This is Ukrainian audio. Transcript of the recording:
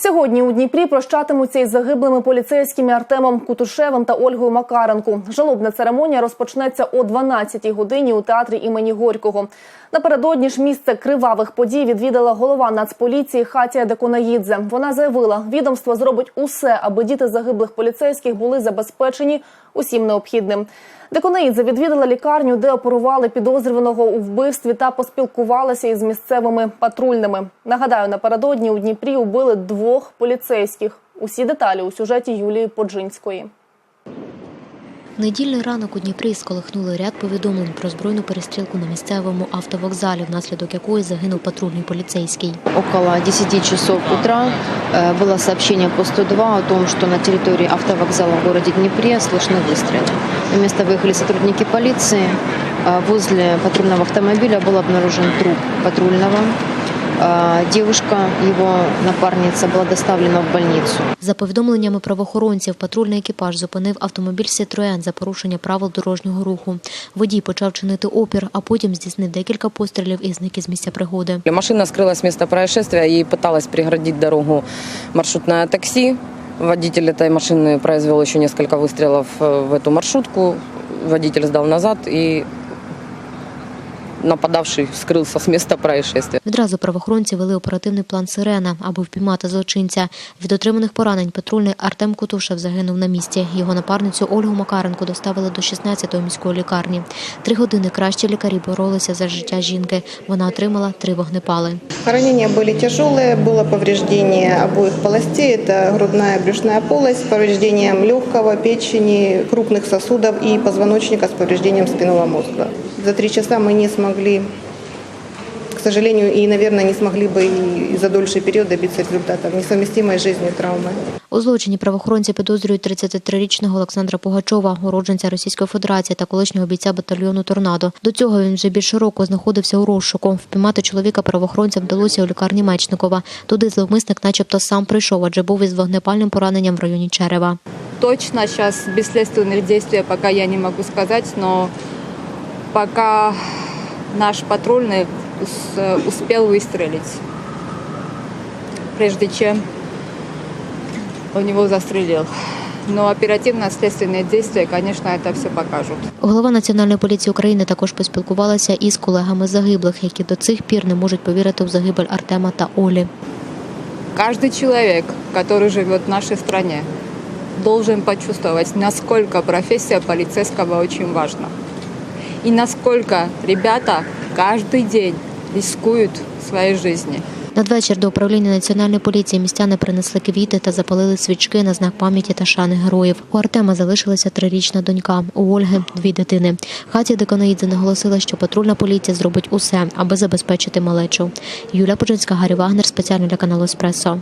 Сьогодні у Дніпрі прощатимуться із загиблими поліцейськими Артемом Кутушевим та Ольгою Макаренку. Жалобна церемонія розпочнеться о 12-й годині у театрі імені Горького. Напередодні ж місце кривавих подій відвідала голова Нацполіції Хатія Деконаїдзе. Вона заявила, відомство зробить усе, аби діти загиблих поліцейських були забезпечені усім необхідним. Деконаїдзе відвідала лікарню, де оперували підозрюваного у вбивстві та поспілкувалася із місцевими патрульними. Нагадаю, напередодні у Дніпрі убили двох поліцейських. Усі деталі у сюжеті Юлії Поджинської. Недільний ранок у Дніпрі сколихнули ряд повідомлень про збройну перестрілку на місцевому автовокзалі, внаслідок якої загинув патрульний поліцейський. Около 10 часов утра э, было сообщение по 102 о том, что на территории автовокзала в городе Днепре слышны выстрелы. На место выехали сотрудники полиции. А Возле патрульного автомобиля был обнаружен труп патрульного. А Девушка, его напарница, была доставлена в больницу. За повідомленнями правоохоронців, патрульний екіпаж зупинив автомобіль «Ситроен» за порушення правил дорожнього руху. Водій почав чинити опір, а потім здійснив декілька пострілів і зник із місця пригоди. Машина скрылась с места происшествия, ей пыталась преградить дорогу маршрутное такси. Водитель этой машины произвел еще несколько выстрелов э, в эту маршрутку. Водитель сдал назад и нападавший скрылся с места происшествия. Відразу правоохоронці вели оперативний план «Сирена», аби впіймати злочинця. Від отриманих поранень патрульний Артем Кутушев загинув на місці. Його напарницю Ольгу Макаренко доставили до 16-ї міської лікарні. Три години кращі лікарі боролися за життя жінки. Вона отримала три вогнепали. Ранения были тяжелые, было повреждение обоих полостей, это грудная и брюшная полость с повреждением легкого, печени, крупных сосудов и позвоночника с повреждением спинного мозга. За три часа мы не смогли, к сожалению, и, наверное, не смогли бы и за дольший период добиться результатов, несовместимой с жизнью травмы. У злочині правоохоронці підозрюють 33-річного Олександра Пугачова, уродженця Російської Федерації та колишнього бійця батальйону «Торнадо». До цього він вже більше року знаходився у розшуку. Впіймати чоловіка правоохоронцям вдалося у лікарні Мечникова. Туди зловмисник начебто сам прийшов, адже був із вогнепальним пораненням в районі черева. Точно сейчас без следственных действий пока я не могу сказать, но пока наш патрульный ус- успел выстрелить, прежде чем у него застрелил. Но оперативно-следственные действия, конечно, это все покажут. Голова Національної поліції України також поспілкувалася із колегами загиблих, які до цих пір не можуть повірити в загибель Артема та Олі. Каждый человек, который живет в нашей стране, должен почувствовать, насколько профессия полицейского очень важна. И насколько ребята каждый день рискуют своей жизнью. Надвечір до управління національної поліції містяни принесли квіти та запалили свічки на знак пам'яті та шани героїв. У Артема залишилася трирічна донька, у Ольги дві дитини. Хаті Деканаїдзе наголосила, що патрульна поліція зробить усе, аби забезпечити малечу. Юлія Поджинська, Гаррі Вагнер, спеціально для каналу Еспресо.